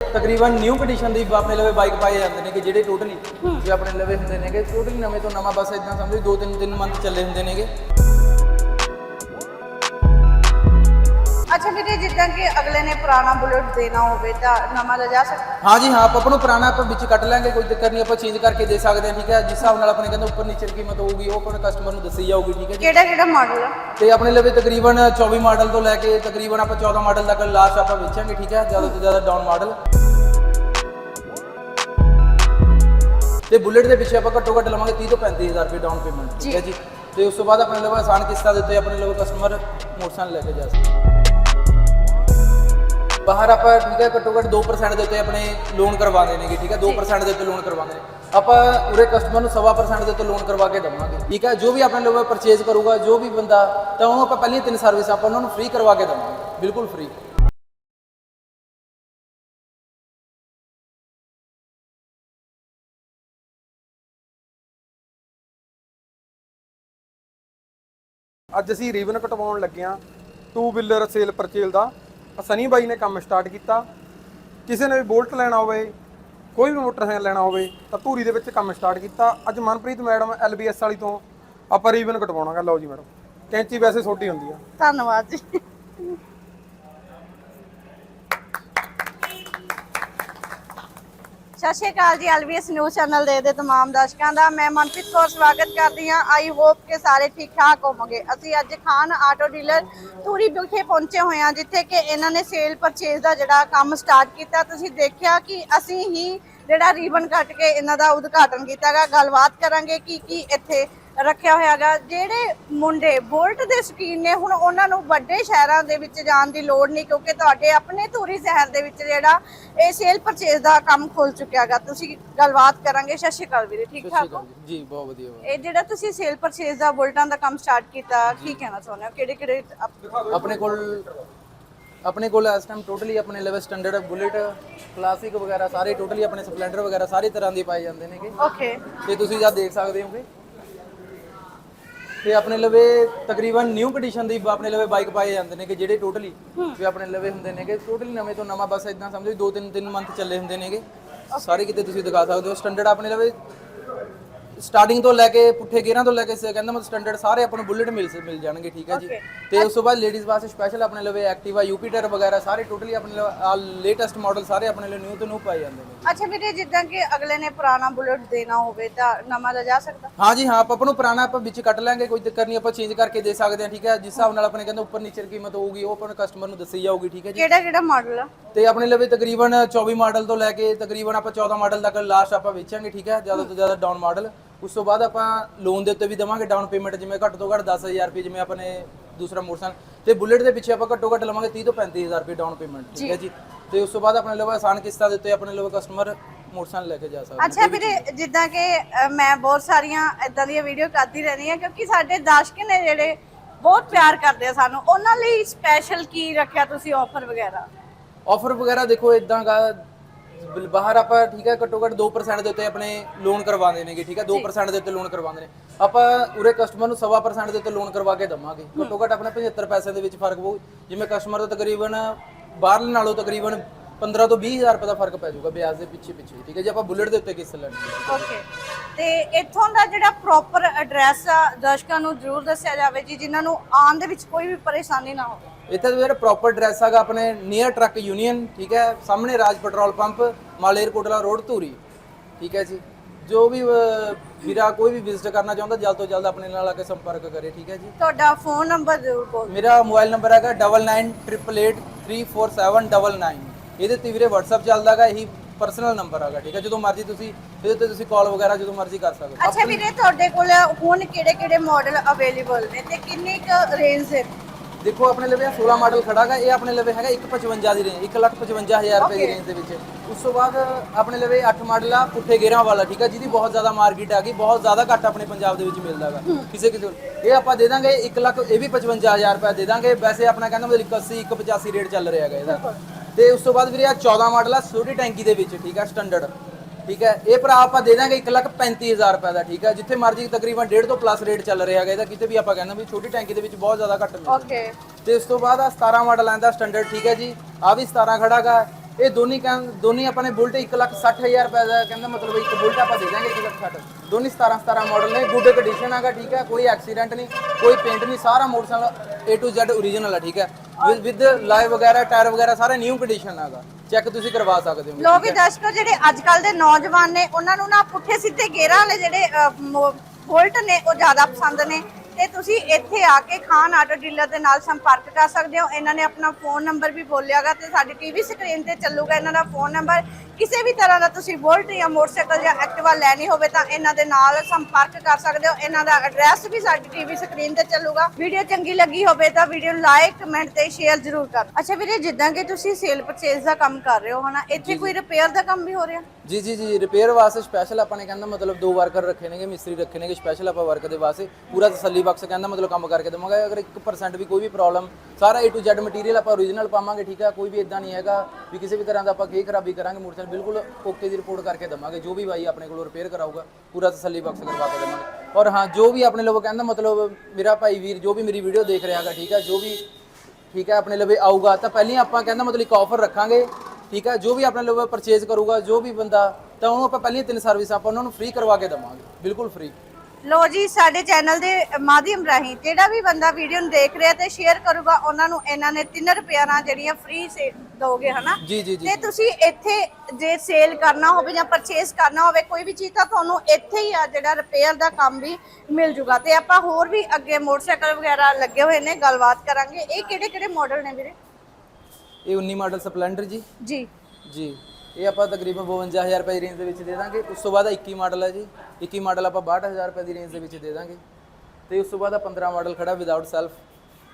ਤਕਰੀਬਨ new condition ਦੀ ਆਪਣੇ ਲਵੇ ਬਾਈਕ ਪਾਏ ਜਾਂਦੇ ਨੇ ਕਿ ਜਿਹੜੇ ਟੋਟਲੀ ਜੇ ਆਪਣੇ ਲਵੇ ਹੁੰਦੇ ਨੇਗੇ ਟੋਟਲੀ ਨਵੇਂ ਤੋਂ ਨਵਾਂ ਬਸ ਇਦਾਂ ਸਮਝੋ ਦੋ ਤਿੰਨ ਤਿੰਨ ਮੰਥ ਚੱਲੇ ਹੁੰਦੇ ਨੇਗੇ। ਅੱਛਾ ਵੀਰੇ ਜਿੱਦਾਂ ਕਿ ਅਗਲੇ ਨੇ ਪੁਰਾਣਾ ਬੁਲਟ ਦੇਣਾ ਹੋਵੇ ਤਾਂ ਨਵਾਂ ਲਿਜਾ ਸਕਦਾ ਹਾਂ? ਜੀ ਹਾਂ ਆਪਾਂ ਨੂੰ ਪੁਰਾਣਾ ਆਪਾਂ ਵਿੱਚ ਕੱਟ ਲਾਂਗੇ ਕੋਈ ਦਿੱਕਤ ਨਹੀਂ ਆਪਾਂ ਚੇਂਜ ਕਰਕੇ ਦੇ ਸਕਦੇ ਹਾਂ ਠੀਕ ਹੈ? ਜਿਸ ਹਿਸਾਬ ਨਾਲ ਆਪਣੇ ਕਹਿੰਦਾ ਉੱਪਰ ਨੀਚੇ ਦੀ ਕੀਮਤ ਹੋਊਗੀ ਉਹ ਆਪਣੇ ਕਸਟਮਰ ਨੂੰ ਦੱਸੀ ਜਾਊਗੀ ਠੀਕ ਹੈ ਜੀ? ਕਿਹੜਾ ਕਿਹੜਾ ਮਾਡਲ ਆ? ਤੇ ਆਪਣੇ ਲਵੇ ਤਕਰੀਬਨ 24 ਮਾਡਲ ਤੋਂ ਲੈ ਕੇ ਤਕਰੀਬਨ ਆਪਾਂ 14 ਮਾਡਲ ਤੱਕ ਲਾਸਟ ਆਪਾਂ ਵੇਚਾਂਗੇ ਠੀਕ ਹੈ? ਜ਼ਿਆਦਾ ਤੋਂ ਜ਼ਿਆਦਾ ਡਾਊਨ ਮਾਡਲ ਤੇ ਬੁਲਟ ਦੇ ਪਿੱਛੇ ਆਪਾਂ ਘੱਟੋ ਘੱਟ ਲਵਾਂਗੇ 30 ਤੋਂ 35000 ਰੁਪਏ ਡਾਊਨ ਪੇਮੈਂਟ ਠੀਕ ਹੈ ਜੀ। ਤੇ ਉਸ ਤੋਂ ਬਾਅਦ ਆਪਣੇ ਲਵੇ ਆਸਾਨ ਕਿਸ਼ਤਾਂ ਦੇ ਉੱਤੇ ਆਪਣੇ ਲਵੇ ਕਸਟਮਰ ਮੋਟਰਸਾਈਕਲ ਲੈ ਕੇ ਜਾ ਸਕਦਾ ਬਾਹਰ ਆਪਾਂ ਠੀਕ ਹੈ ਘੱਟੋ ਘੱਟ 2% ਦੇ ਉੱਤੇ ਆਪਣੇ ਲੋਨ ਕਰਵਾਉਂਦੇ ਨੇਗੇ ਠੀਕ ਹੈ? 2% ਦੇ ਉੱਤੇ ਲੋਨ ਕਰਵਾਉਂਦੇ ਨੇ। ਆਪਾਂ ਉਰੇ ਕਸਟਮਰ ਨੂੰ 1.5% ਦੇ ਉੱਤੇ ਲੋਨ ਕਰਵਾ ਕੇ ਦਵਾਂਗੇ ਠੀਕ ਹੈ? ਜੋ ਵੀ ਆਪਣੇ ਲੋਕ ਪਰਚੇਜ਼ ਕਰੂਗਾ ਜੋ ਵੀ ਬੰਦਾ ਤਾਂ ਉਹਨੂੰ ਆਪਾਂ ਪਹਿਲੀਆਂ ਤਿੰਨ ਸਰਵਿਸ ਆਪਾਂ ਉਹਨਾਂ ਨੂੰ ਫ੍ਰੀ ਕਰਵਾ ਕੇ ਦਵਾਂਗੇ ਬਿਲਕੁਲ ਫ੍ਰੀ ਅੱਜ ਅਸੀਂ ਰੀਬਨ ਕਟਵਾਉਣ ਲੱਗੇ ਹਾਂ ਟੂ ਵੀਲਰ ਸੇਲ ਪਰਚੇਲ ਦਾ। ਸਨੀ ਬਾਈ ਨੇ ਕੰਮ ਸਟਾਰਟ ਕੀਤਾ। ਕਿਸੇ ਨੇ ਵੀ ਬੋਲਟ ਲੈਣਾ ਹੋਵੇ, ਕੋਈ ਵੀ ਮੋਟਰਸਾਈਕਲ ਲੈਣਾ ਹੋਵੇ, ਤਾਂ ਧੂਰੀ ਦੇ ਵਿੱਚ ਕੰਮ ਸਟਾਰਟ ਕੀਤਾ। ਅੱਜ ਮਨਪ੍ਰੀਤ ਮੈਡਮ ਐਲਬੀਐਸ ਵਾਲੀ ਤੋਂ ਆਪਾਂ ਰੀਬਨ ਕਟਵਾਉਣਾਗਾ ਲਓ ਜੀ ਮੈਡਮ, ਕੈਂਚੀ ਵੈਸੇ ਛੋਟੀ ਹੁੰਦੀ ਆ। ਧੰਨਵਾਦ ਜੀ। ਸਤਿ ਸ਼੍ਰੀ ਅਕਾਲ ਜੀ ਐਲਵੀਐਸ ਨਿਊਜ਼ ਚੈਨਲ ਦੇ ਦੇ ਤਮਾਮ ਦਰਸ਼ਕਾਂ ਦਾ। ਮੈਂ ਮਨਪ੍ਰੀਤ ਕੌਰ ਸਵਾਗਤ ਕਰਦੀ ਹਾਂ। ਆਈ ਹੋਪ ਕਿ ਸਾਰੇ ਠੀਕ ਠਾਕ ਹੋਵੋਗੇ। ਅਸੀਂ ਅੱਜ ਖਾਨ ਆਟੋ ਡੀਲਰ ਧੂਰੀ ਵਿਖੇ ਪਹੁੰਚੇ ਹੋਏ ਹਾਂ, ਜਿੱਥੇ ਕਿ ਇਹਨਾਂ ਨੇ ਸੇਲ ਪਰਚੇਜ਼ ਦਾ ਜਿਹੜਾ ਕੰਮ ਸਟਾਰਟ ਕੀਤਾ। ਤੁਸੀਂ ਦੇਖਿਆ ਕਿ ਅਸੀਂ ਹੀ ਜਿਹੜਾ ਰੀਬਨ ਕੱਟ ਕੇ ਇਹਨਾਂ ਦਾ ਉਦਘਾਟਨ ਕੀਤਾ ਗਾ ਗੱਲਬਾਤ ਕਰਾਂਗੇ ਕਿ ਕੀ ਇੱਥੇ ਰੱਖਿਆ ਹੋਇਆਗਾ ਜਿਹੜੇ ਮੁੰਡੇ ਬੋਲਟ ਦੇ ਸ਼ੌਕੀਨ ਨੇ ਹੁਣ ਉਹਨਾਂ ਨੂੰ ਵੱਡੇ ਸ਼ਹਿਰਾਂ ਦੇ ਵਿੱਚ ਜਾਣ ਦੀ ਲੋੜ ਨਹੀਂ ਕਿਉਂਕਿ ਤੁਹਾਡੇ ਆਪਣੇ ਧੂਰੀ ਸ਼ਹਿਰ ਦੇ ਵਿੱਚ ਜਿਹੜਾ ਇਹ ਸੇਲ ਪਰਚੇਜ਼ ਦਾ ਕੰਮ ਖੁੱਲ ਚੁੱਕਿਆਗਾ ਤੁਸੀਂ ਗੱਲਬਾਤ ਕਰਾਂਗੇ। ਸਤਿ ਸ਼੍ਰੀ ਅਕਾਲ ਵੀਰੇ ਠੀਕ ਠਾਕ ਹੋ? ਜੀ। ਬਹੁਤ ਵਧੀਆ। ਇਹ ਜਿਹੜਾ ਤੁਸੀਂ ਸੇਲ ਪਰਚੇਜ਼ ਦਾ ਬੁਲਟਾਂ ਦਾ ਕੰਮ ਸਟਾਰਟ ਕੀਤਾ ਕੀ ਕਹਿਣਾ ਚਾਹੁੰਦੇ ਹੋ? ਕਿਹੜੇ ਕਿਹੜੇ ਆਪਣੇ ਕੋਲ ਆਪਣੇ ਕੋਲ ਇਸ ਟਾਈਮ ਟੋਟਲੀ ਆਪਣੇ ਲੈਵਲ ਸਟੈਂਡਰਡ ਬੁਲਟ ਕਲਾਸਿਕ ਵਗੈਰਾ ਸਾਰੇ ਟੋਟਲੀ ਆਪਣੇ ਸਪਲੈਂਡਰ ਵਗੈਰਾ ਸਾਰੇ ਤਰ੍ਹਾਂ ਦੇ ਪਾਏ ਜਾਂਦੇ ਨੇਗੇ। ਓਕੇ ਤੇ ਤੁਸੀਂ ਜਦ ਦੇਖ ਸਕਦੇ ਹੋਗੇ। ਤੇ ਆਪਣੇ ਲਵੇ ਤਕਰੀਬਨ ਨਿਊ ਕੰਡੀਸ਼ਨ ਦੀ ਆਪਣੇ ਲਵੇ ਬਾਈਕ ਪਾਏ ਜਾਂਦੇ ਨੇ ਕਿ ਜਿਹੜੇ ਟੋਟਲੀ ਵੀ ਆਪਣੇ ਲਵੇ ਹੁੰਦੇ ਨੇਗੇ ਟੋਟਲੀ ਨਵੇਂ ਤੋਂ ਨਵਾਂ ਬਸ ਇਦਾਂ ਸਮਝੋ ਦੋ ਤਿੰਨ ਤਿੰਨ ਮੰਥ ਚੱਲੇ ਹੁੰਦੇ ਨੇਗੇ। ਸਾਰੇ ਕਿਤੇ ਤੁਸੀਂ ਦਿਖਾ ਸਕਦੇ ਹੋ। ਸਟੈਂਡਰਡ ਆਪਣੇ ਲਵੇ ਸਟਾਰਟਿੰਗ ਤੋਂ ਲੈ ਕੇ ਪੁੱਠੇ ਗੇਅਰਾਂ ਤੋਂ ਲੈ ਕੇ ਸੇ ਕਹਿੰਦਾ ਮਤਲਬ ਸਟੈਂਡਰਡ ਸਾਰੇ ਆਪਾਂ ਨੂੰ ਬੁਲਟ ਮਿਲ ਮਿਲ ਜਾਣਗੇ ਠੀਕ ਹੈ ਜੀ। ਤੇ ਉਸ ਤੋਂ ਬਾਅਦ ਲੇਡੀਜ਼ ਵਾਸਤੇ ਸਪੈਸ਼ਲ ਆਪਣੇ ਲਵੇ ਐਕਟਿਵਾ ਯੂਪੀਟਰ ਵਗੈਰਾ ਸਾਰੇ ਟੋਟਲੀ ਆਪਣੇ ਲੇਟੈਸਟ ਮਾਡਲ ਸਾਰੇ ਆਪਣੇ ਲਈ ਨਿਊ ਤੋਂ ਨਿਊ ਪਾਏ ਜਾਂਦੇ ਨੇ ਅੱਛਾ ਵੀਰੇ ਜਿੱਦਾਂ ਕਿ ਅਗਲੇ ਨੇ ਪੁਰਾਣਾ ਬੁਲਟ ਦੇਣਾ ਹੋਵੇ ਤਾਂ ਨਵਾਂ ਲਿਜਾ ਸਕਦਾ? ਹਾਂ ਜੀ ਹਾਂ ਆਪਾਂ ਆਪਾਂ ਨੂੰ ਪੁਰਾਣਾ ਆਪਾਂ ਵਿੱਚ ਕੱਟ ਲਾਂਗੇ ਕੋਈ ਦਿੱਕਤ ਨਹੀਂ ਆਪਾਂ ਚੇਂਜ ਕਰਕੇ ਦੇ ਸਕਦੇ ਹਾਂ ਠੀਕ ਹੈ। ਜਿਸ ਹਿਸਾਬ ਨਾਲ ਆਪਣੇ ਕਹਿੰਦੇ ਉੱਪਰ ਨੀਚੇ ਦੀ ਕੀਮਤ ਹੋਊਗੀ ਉਹ ਆਪਣੇ ਕਸਟਮਰ ਨੂੰ ਦੱਸੀ ਜਾਊਗੀ ਠੀਕ ਹੈ ਜੀ। ਕਿਹੜਾ ਕਿਹੜਾ ਮਾਡਲ ਆ? ਤੇ ਆਪਣੇ ਲਵੇ ਤਕਰੀਬਨ 24 ਮਾਡਲ ਤੋਂ ਲੈ ਕੇ ਤਕਰੀਬਨ ਆਪਾਂ 14 ਮਾਡਲ ਤੱਕ ਲਾਸਟ ਆਪਾਂ ਵੇਚਾਂਗੇ ਠੀਕ ਹੈ ਜ਼ਿਆਦਾ ਤੋਂ ਜ਼ਿਆਦਾ ਡਾਊਨ ਮਾਡਲ ਉਸ ਤੋਂ ਬਾਅਦ ਆਪਾਂ ਲੋਨ ਦੇ ਉੱਤੇ ਵੀ ਦੇਵਾਂਗੇ ਡਾਊਨ ਪੇਮੈਂਟ ਜਿਵੇਂ ਘੱਟ ਤੋਂ ਘੱਟ 10000 ਰੁਪਏ ਜਿਵੇਂ ਆਪਣੇ ਦੂਸਰਾ ਮੋਟਰਸਾਈਕਲ ਤੇ ਬੁਲਟ ਦੇ ਪਿੱਛੇ ਆਪਾਂ ਘੱਟੋ ਘੱਟ ਲਵਾਂਗੇ 30 ਤੋਂ 35000 ਰੁਪਏ ਡਾਊਨ ਪੇਮੈਂਟ ਠੀਕ ਹੈ ਜੀ। ਤੇ ਉਸ ਤੋਂ ਬਾਅਦ ਆਪਣੇ ਲਵੇ ਆਸਾਨ ਕਿਸ਼ਤਾਂ ਦੇ ਉੱਤੇ ਆਪਣੇ ਲਵੇ ਕਸਟਮਰ ਮੋਟਰਸਾਈਕਲ ਲੈ ਕੇ ਜਾ ਸਕਦਾ ਅੱਛਾ ਵੀਰੇ ਜਿੱਦਾਂ ਕਿ ਅ, ਮੈਂ ਬਹੁਤ ਸਾਰੀਆਂ ਇਦਾਂ ਦੀਆਂ ਵੀਡੀਓ ਕਰਦੀ ਰਹਿੰਦੀ ਹਾਂ ਕਿਉਂਕਿ ਸਾਡੇ ਦਰਸ਼ਕ ਨੇ ਜਿਹੜੇ ਬਹੁਤ ਪਿਆਰ ਕਰਦੇ ਆ ਸਾਨੂੰ ਉਹਨਾਂ ਲਈ ਸਪੈਸ਼ਲ ਕੀ ਰੱਖਿਆ ਤੁਸੀਂ ਆਫਰ ਵਗੈਰਾ? ਆਫਰ ਵਗੈਰਾ ਦੇਖੋ ਇਦਾਂ ਦਾ ਬਿਲ- ਬਾਹਰ ਆਪਾਂ ਠੀਕ ਹੈ ਘੱਟੋ ਘੱਟ 2% ਦੇ ਉੱਤੇ ਆਪਣੇ ਲੋਨ ਕਰਵਾਉਂਦੇ ਨੇਗੇ ਠੀਕ ਹੈ? 2% ਦੇ ਉੱਤੇ ਲੋਨ ਕਰਵਾਉਂਦੇ ਨੇ। ਆਪਾਂ ਉਰੇ ਕਸਟਮਰ ਨੂੰ 1.5% ਦੇ ਉੱਤੇ ਲੋਨ ਕਰਵਾ ਕੇ ਦਵਾਂਗੇ। ਘੱਟੋ ਘੱਟ ਆਪਣੇ 75 ਪੈਸੇ ਦੇ ਵਿੱਚ ਫ਼ਰਕ ਪਊ। ਜਿਵੇਂ ਕਸਟਮਰ ਦਾ ਤਕਰੀਬਨ ਬਾਹਰਲੇ ਨਾਲੋਂ ਤਕਰੀਬਨ 15 ਤੋਂ 20000 ਰੁਪਏ ਦਾ ਫ਼ਰਕ ਪੈ ਜਾਊਗਾ ਵਿਆਜ ਦੇ ਪਿੱਛੇ ਪਿੱਛੇ ਠੀਕ ਹੈ? ਜੇ ਆਪਾਂ ਬੁਲਟ ਦੇ ਉੱਤੇ ਕਿਸ਼ਤ ਲੈਣੀ ਹੈ। ਓਕੇ। ਤੇ ਇੱਥੋਂ ਦਾ ਜਿਹੜਾ ਪ੍ਰੋਪਰ ਐਡਰੈਸ ਆ ਦਰਸ਼ਕਾਂ ਨੂੰ ਜ਼ਰੂਰ ਦੱਸਿਆ ਜਾਵੇ ਜੀ ਜਿਨ੍ਹਾਂ ਨੂੰ ਆਉਣ ਦੇ ਵਿੱਚ ਕੋਈ ਵੀ ਪਰੇਸ਼ਾਨੀ ਨਾ ਹੋਵੇ। ਇੱਥੇ ਜਿਹੜਾ ਪ੍ਰੋਪਰ ਐਡਰੈਸ ਹੈਗਾ ਆਪਣੇ ਨੀਅਰ ਟਰੱਕ ਯੂਨੀਅਨ ਠੀਕ ਹੈ ਸਾਹਮਣੇ Raj petrol pump Malerkotla road Dhuri ਠੀਕ ਹੈ ਜੀ। ਜੋ ਵੀ ਵੀਰਾ ਕੋਈ ਵੀ ਵਿਜ਼ਿਟ ਕਰਨਾ ਚਾਹੁੰਦਾ ਜਲਦ ਤੋਂ ਜਲਦ ਆਪਣੇ ਨਾਲ ਆ ਕੇ ਸੰਪਰਕ ਕਰੇ ਠੀਕ ਹੈ ਜੀ। ਤੁਹਾਡਾ ਫੋਨ ਨੰਬਰ ਜ਼ਰੂਰ ਬੋਲ ਮੇਰਾ ਮੋਬਾਈਲ ਨੰਬਰ ਹੈਗਾ 9988834799 ਇਹਦੇ ਤੇ ਵੀਰੇ WhatsApp ਚੱਲਦਾ ਹੈਗਾ ਇਹੀ ਪਰਸਨਲ ਨੰਬਰ ਹੈਗਾ ਠੀਕ ਹੈ। ਜਦੋਂ ਮਰਜ਼ੀ ਤੁਸੀਂ ਇਹਦੇ ਤੇ ਤੁਸੀਂ ਕਾਲ ਵਗੈਰਾ ਜਦੋਂ ਮਰਜ਼ੀ ਕਰ ਸਕਦੇ ਹੋ। ਅੱਛਾ ਵੀਰੇ ਤੁਹਾਡੇ ਕੋਲ ਹੁਣ ਕਿਹੜੇ ਕਿਹੜੇ ਮਾਡਲ ਅਵੇਲੇਬਲ ਨੇ ਤੇ ਕਿੰਨੀ ਕੁ ਰੇਂਜ ਦੇ ਦੇਖੋ ਆਪਣੇ ਲਵੇ 16 ਮਾਡਲ ਖੜਾ ਹੈਗਾ ਇਹ ਆਪਣੇ ਲਵੇ ਹੈਗਾ 155 ਦੀ ਰੇਂਜ 155000 ਰੁਪਏ ਦੀ ਰੇਂਜ ਦੇ ਵਿੱਚ। ਉਸ ਤੋਂ ਬਾਅਦ ਆਪਣੇ ਲਵੇ 8 ਮਾਡਲ ਆ ਪੁੱਠੇ ਗੇਰਾਂ ਵਾਲਾ ਠੀਕ ਹੈ ਜਿਹਦੀ ਬਹੁਤ ਜ਼ਿਆਦਾ ਮਾਰਕੀਟ ਆ ਗਈ ਬਹੁਤ ਜ਼ਿਆਦਾ ਘੱਟ ਆਪਣੇ ਪੰਜਾਬ ਦੇ ਵਿੱਚ ਮਿਲਦਾ ਹੈਗਾ ਕਿਸੇ ਕਿਸੇ। ਇਹ ਆਪਾਂ ਦੇ ਦਾਂਗੇ 1 ਲੱਖ ਇਹ ਵੀ 55000 ਰੁਪਏ ਦੇ ਦਾਂਗੇ। ਵੈਸੇ ਆਪਣਾ ਕਹਿੰਦਾ ਮਤਲਬ 81 185 ਰੇਟ ਚੱਲ ਰਿਹਾ ਹੈਗਾ ਇਹਦਾ। ਤੇ ਉਸ ਤੋਂ ਬਾਅਦ ਵੀਰੇ ਆ 14 ਮਾਡਲ ਆ ਛੋਟੀ ਟੈਂਕੀ ਦੇ ਵਿੱਚ ਠੀਕ ਹੈ ਸਟੈਂਡਰਡ ਠੀਕ ਹੈ? ਇਹ ਭਰਾ ਆਪਾਂ ਦੇ ਦਾਂਗੇ 1 ਲੱਖ 35000 ਰੁਪਏ ਦਾ ਠੀਕ ਹੈ? ਜਿੱਥੇ ਮਰਜ਼ੀ ਤਕਰੀਬਨ 1.5 ਤੋਂ ਪਲੱਸ ਰੇਟ ਚੱਲ ਰਿਹਾ ਹੈਗਾ ਇਹਦਾ ਕਿਤੇ ਵੀ ਆਪਾਂ ਕਹਿੰਦਾ ਵੀ ਛੋਟੀ ਟੈਂਕੀ ਦੇ ਵਿੱਚ ਬਹੁਤ ਜ਼ਿਆਦਾ ਘੱਟ ਮਿਲਦਾ। ਓਕੇ ਤੇ ਉਸ ਤੋਂ ਬਾਅਦ ਆ 17 ਮਾਡਲ ਆਂਦਾ ਸਟੈਂਡਰਡ ਠੀਕ ਹੈ ਜੀ? ਆ ਵੀ 17 ਖੜਾਗਾ ਇਹ ਦੋਨੀ ਕਹਿੰ- ਦੋਨੀ ਆਪਾਂ ਨੇ ਬੁਲਟ 160000 ਰੁਪਏ ਦਾ ਕਹਿੰਦਾ ਮਤਲਬ ਇੱਕ ਬੁਲਟ ਆਪਾਂ ਦੇ ਦਾਂਗੇ 1 ਲੱਖ 60 ਦੋਨੀ 17 17 ਮਾਡਲ ਨੇ ਗੁੱਡ ਕੰਡੀਸ਼ਨ ਹੈਗਾ ਠੀਕ ਹੈ ਕੋਈ ਐਕਸੀਡੈਂਟ ਨਹੀਂ ਕੋਈ ਪੇਂਟ ਨਹੀਂ ਸਾਰਾ motorcycle A to Z original ਹੈ ਠੀਕ ਹੈ। ਵਿਦ ਲਾਈਵ ਵਗੈਰਾ ਟਾਇਰ ਵਗੈਰਾ ਸਾਰੇ ਨਿਊ ਕੰਡੀਸ਼ਨ ਹੈਗਾ। ਚੈੱਕ ਤੁਸੀਂ ਕਰਵਾ ਸਕਦੇ ਹੋ ਲੋ ਵੀ ਦਰਸ਼ਕੋ ਜਿਹੜੇ ਅੱਜ ਕੱਲ ਦੇ ਨੌਜਵਾਨ ਨੇ ਉਹਨਾਂ ਨੂੰ ਨਾ ਪੁੱਠੇ ਸਿੱਧੇ ਗੇਰਾਂ ਵਾਲੇ ਜਿਹੜੇ ਬੋਲਟ ਨੇ ਉਹ ਜ਼ਿਆਦਾ ਪਸੰਦ ਨੇ। ਤੇ ਤੁਸੀਂ ਇੱਥੇ ਆ ਕੇ ਖਾਨ ਆਟੋ ਡੀਲਰ ਦੇ ਨਾਲ ਸੰਪਰਕ ਕਰ ਸਕਦੇ ਹੋ। ਇਹਨਾਂ ਨੇ ਆਪਣਾ ਫੋਨ ਨੰਬਰ ਵੀ ਬੋਲਿਆਗਾ ਤੇ ਸਾਡੀ ਟੀਵੀ ਸਕਰੀਨ ਤੇ ਚੱਲੂਗਾ ਇਹਨਾਂ ਦਾ ਫੋਨ ਨੰਬਰ ਕਿਸੇ ਵੀ ਤਰ੍ਹਾਂ ਦਾ ਤੁਸੀਂ ਬੋਲਟ ਜਾਂ ਮੋਟਰਸਾਈਕਲ ਜਾਂ ਐਕਟਿਵਾ ਲੈਣੀ ਹੋਵੇ ਤਾਂ ਇਹਨਾਂ ਦੇ ਨਾਲ ਸੰਪਰਕ ਕਰ ਸਕਦੇ ਹੋ। ਇਹਨਾਂ ਦਾ ਐਡਰੈਸ ਵੀ ਸਾਡੀ ਟੀਵੀ ਸਕਰੀਨ ਤੇ ਚੱਲੂਗਾ। ਵੀਡੀਓ ਚੰਗੀ ਲੱਗੀ ਹੋਵੇ ਤਾਂ ਵੀਡੀਓ ਨੂੰ ਲਾਈਕ ਕਮੈਂਟ ਤੇ ਸ਼ੇਅਰ ਜ਼ਰੂਰ ਕਰ। ਅੱਛਾ ਵੀਰੇ ਜਿੱਦਾਂ ਕਿ ਤੁਸੀਂ ਸੇਲ ਪਰਚੇਸ ਦਾ ਕੰਮ ਕਰ ਰਹੇ ਹੋ ਹਨਾ? ਇੱਥੇ ਕੋਈ ਰਿਪੇਅਰ ਦਾ ਕੰਮ ਵੀ ਹੋ ਰਿਹਾ? ਜੀ ਜੀ ਜੀ ਰਿਪੇਅਰ ਵਾਸਤੇ ਸਪੈਸ਼ਲ ਆਪਾਂ ਨੇ ਕਹਿੰਦਾ ਮਤਲਬ ਦੋ ਵਰਕਰ ਰੱਖੇ ਨੇਗੇ, ਮਿਸਤਰੀ ਰੱਖੇ ਨੇਗੇ ਸਪੈਸ਼ਲ ਆਪਾਂ ਵਰਕ ਦੇ ਵਾਸਤੇ। ਪੂਰਾ ਤਸੱਲੀ ਬਖਸ਼ ਕਹਿੰਦਾ ਮਤਲਬ ਕੰਮ ਕਰਕੇ ਦੇਵਾਂਗੇ। ਅਗਰ 1% ਵੀ ਕੋਈ ਵੀ ਪ੍ਰੋਬਲਮ ਸਾਰਾ A to Z ਮਟੀਰੀਅਲ ਆਪਾਂ ਓਰੀਜਨਲ ਪਾਵਾਂਗੇ, ਠੀਕ ਆ? ਕੋਈ ਵੀ ਇਦਾਂ ਨਹੀਂ ਹੈਗਾ ਵੀ ਕਿਸੇ ਵੀ ਤਰ੍ਹਾਂ ਦਾ ਆਪਾਂ ਕੀ ਖਰਾਬੀ ਕਰਾਂਗੇ, ਮੋਟਰਸਾਈਕਲ ਬਿਲਕੁਲ ਓਕੇ ਦੀ ਰਿਪੋਰਟ ਕਰਕੇ ਦੇਵਾਂਗੇ। ਜੋ ਵੀ ਬਾਈ ਆਪਣੇ ਕੋਲੋਂ ਰਿਪੇਅਰ ਕਰਾਊਗਾ, ਪੂਰਾ ਤਸੱਲੀ ਬਖਸ਼ ਕਰਵਾ ਕੇ ਦੇਵਾਂਗੇ। ਔਰ ਹਾਂ, ਜੋ ਵੀ ਆਪਣੇ ਲੋਕ ਕਹਿੰਦਾ ਮਤਲਬ ਮੇਰਾ ਭਾਈ ਵੀਰ ਜੋ ਵੀ ਮੇਰੀ ਵੀਡੀਓ ਦੇਖ ਰਿਹਾ ਹੈਗਾ, ਠੀਕ ਹੈ ਜੋ ਵੀ, ਠੀਕ ਹੈ ਆਪਣੇ ਲਵੇ ਆਊਗਾ, ਤਾਂ ਪਹਿਲਾਂ ਹੀ ਆਪਾਂ ਕਹਿੰਦਾ ਮਤਲਬ ਇੱਕ ਆਫਰ ਰੱਖਾਂਗੇ। ਠੀਕ ਹੈ? ਜੋ ਵੀ ਆਪਣੇ ਲਵੇ ਪਰਚੇਜ਼ ਕਰੂਗਾ ਜੋ ਵੀ ਬੰਦਾ ਤਾਂ ਉਹਨੂੰ ਆਪਾਂ ਪਹਿਲਾਂ ਹੀ ਤਿੰਨ ਸਰਵਿਸ ਆਪਾਂ ਉਹਨਾਂ ਨੂੰ ਫ੍ਰੀ ਕਰਵਾ ਕੇ ਦੇਵਾਂਗੇ। ਬਿਲਕੁਲ ਫ੍ਰੀ ਲੋ ਜੀ ਸਾਡੇ ਚੈਨਲ ਦੇ ਮਾਧਿਅਮ ਰਾਹੀਂ ਜਿਹੜਾ ਵੀ ਬੰਦਾ ਵੀਡੀਓ ਨੂੰ ਦੇਖ ਰਿਹਾ ਤੇ ਸ਼ੇਅਰ ਕਰੂਗਾ ਉਹਨਾਂ ਨੂੰ ਇਹਨਾਂ ਨੇ 3 ਰੁਪਿਆ ਨਾਲ ਜਿਹੜੀਆਂ ਫ੍ਰੀ ਸੇ ਦੋਗੇ ਹਨਾ? ਜੀ ਜੀ ਜੀ। ਤੇ ਤੁਸੀਂ ਇੱਥੇ ਜੇ ਸੇਲ ਕਰਨਾ ਹੋਵੇ ਜਾਂ ਪਰਚੇਸ ਕਰਨਾ ਹੋਵੇ ਕੋਈ ਵੀ ਚੀਜ਼ ਤਾਂ ਤੁਹਾਨੂੰ ਇੱਥੇ ਹੀ ਆ ਜਿਹੜਾ ਰਿਪੇਅਰ ਦਾ ਕੰਮ ਵੀ ਮਿਲ ਜੂਗਾ। ਤੇ ਆਪਾਂ ਹੋਰ ਵੀ ਅੱਗੇ ਮੋਟਰਸਾਈਕਲ ਵਗੈਰਾ ਲੱਗੇ ਹੋਏ ਨੇ ਗੱਲਬਾਤ ਕਰਾਂਗੇ। ਇਹ ਕਿਹੜੇ ਕਿਹੜੇ ਮਾਡਲ ਨੇ ਵੀਰੇ? ਇਹ 19 ਮਾਡਲ ਸਪਲੈਂਡਰ ਜੀ? ਜੀ। ਜੀ। ਇਹ ਆਪਾਂ ਤਕਰੀਬਨ 52000 ਰੁਪਏ ਦੀ ਰੇਂਜ ਦੇ ਵਿੱਚ ਦੇ ਦਾਂਗੇ। ਉਸ ਤੋਂ ਬਾਅਦ 21 ਮਾਡਲ ਹੈ ਜੀ। 21 ਮਾਡਲ ਆਪਾਂ 62000 ਰੁਪਏ ਦੀ ਰੇਂਜ ਦੇ ਵਿੱਚ ਦੇ ਦਾਂਗੇ। ਤੇ ਉਸ ਤੋਂ ਬਾਅਦ 15 ਮਾਡਲ ਖੜਾ ਵਿਦਆਊਟ ਸੈਲਫ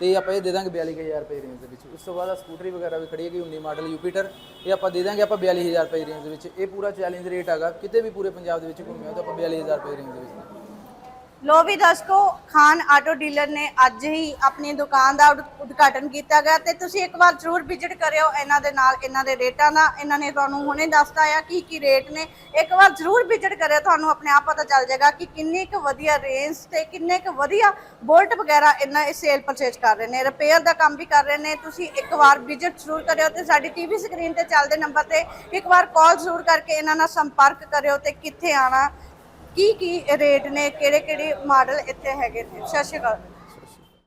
ਤੇ ਆਪਾਂ ਇਹ ਦੇ ਦਾਂਗੇ 42000 ਰੁਪਏ ਦੀ ਰੇਂਜ ਦੇ ਵਿੱਚ। ਉਸ ਤੋਂ ਬਾਅਦ ਸਕੂਟਰੀ ਵਗੈਰਾ ਵੀ ਖੜੀ ਹੈਗੀ 19 ਮਾਡਲ ਯੂਪੀਟਰ ਇਹ ਆਪਾਂ ਦੇ ਦਾਂਗੇ ਆਪਾਂ 42000 ਰੁਪਏ ਦੀ ਰੇਂਜ ਦੇ ਵਿੱਚ। ਇਹ ਪੂਰਾ ਚੈਲੰਜ ਰੇਟ ਹੈਗਾ। ਕਿਤੇ ਵੀ ਪੂਰੇ ਪੰਜਾਬ ਦੇ ਵਿੱਚ ਘੁੰਮਿਆ ਤਾਂ ਆਪਾਂ 42000 ਰੁਪਏ ਦੀ ਰੇਂਜ ਦੇ ਵਿੱਚ। ਲੋ ਵੀ ਦਸਕੋ ਖਾਨ ਆਟੋ ਡੀਲਰ ਨੇ ਅੱਜ ਹੀ ਆਪਣੀ ਦੁਕਾਨ ਦਾ ਉਦ- ਉਦਘਾਟਨ ਕੀਤਾ ਗਿਆ ਤੇ ਤੁਸੀਂ ਇੱਕ ਵਾਰ ਜ਼ਰੂਰ ਵਿਜ਼ਿਟ ਕਰਿਓ ਇਹਨਾਂ ਦੇ ਨਾਲ, ਇਹਨਾਂ ਦੇ ਰੇਟਾਂ ਦਾ। ਇਹਨਾਂ ਨੇ ਤੁਹਾਨੂੰ ਹੁਣੇ ਦੱਸਤਾ ਆ ਕੀ ਕੀ ਰੇਟ ਨੇ। ਇੱਕ ਵਾਰ ਜ਼ਰੂਰ ਵਿਜ਼ਿਟ ਕਰਿਓ, ਤੁਹਾਨੂੰ ਆਪਣੇ ਆਪ ਪਤਾ ਚੱਲ ਜਾਏਗਾ ਕਿ ਕਿੰਨੀ ਕੁ ਵਧੀਆ ਰੇਂਜ ਤੇ ਕਿੰਨੇ ਕੁ ਵਧੀਆ ਬੋਲਟ ਵਗੈਰਾ ਇਹਨਾਂ ਇਹ ਸੇਲ ਪਰਚੇਜ ਕਰ ਰਹੇ ਨੇ। ਰਿਪੇਅਰ ਦਾ ਕੰਮ ਵੀ ਕਰ ਰਹੇ ਨੇ। ਤੁਸੀਂ ਇੱਕ ਵਾਰ ਵਿਜ਼ਿਟ ਜ਼ਰੂਰ ਕਰਿਓ ਤੇ ਸਾਡੀ ਟੀਵੀ ਸਕਰੀਨ ਤੇ ਚੱਲਦੇ ਨੰਬਰ ਤੇ ਇੱਕ ਵਾਰ ਕਾਲ ਜ਼ਰੂਰ ਕਰਕੇ ਇਹਨਾਂ ਨਾਲ ਸੰਪਰਕ ਕਰਿਓ ਤੇ ਕਿੱਥੇ ਆਣਾ ਕੀ ਕੀ ਰੇਟ ਨੇ ਕਿਹੜੇ ਕਿਹੜੇ ਮਾਡਲ ਇੱਥੇ ਹੈਗੇ ਨੇ? ਸਤਿ ਸ਼੍ਰੀ ਅਕਾਲ।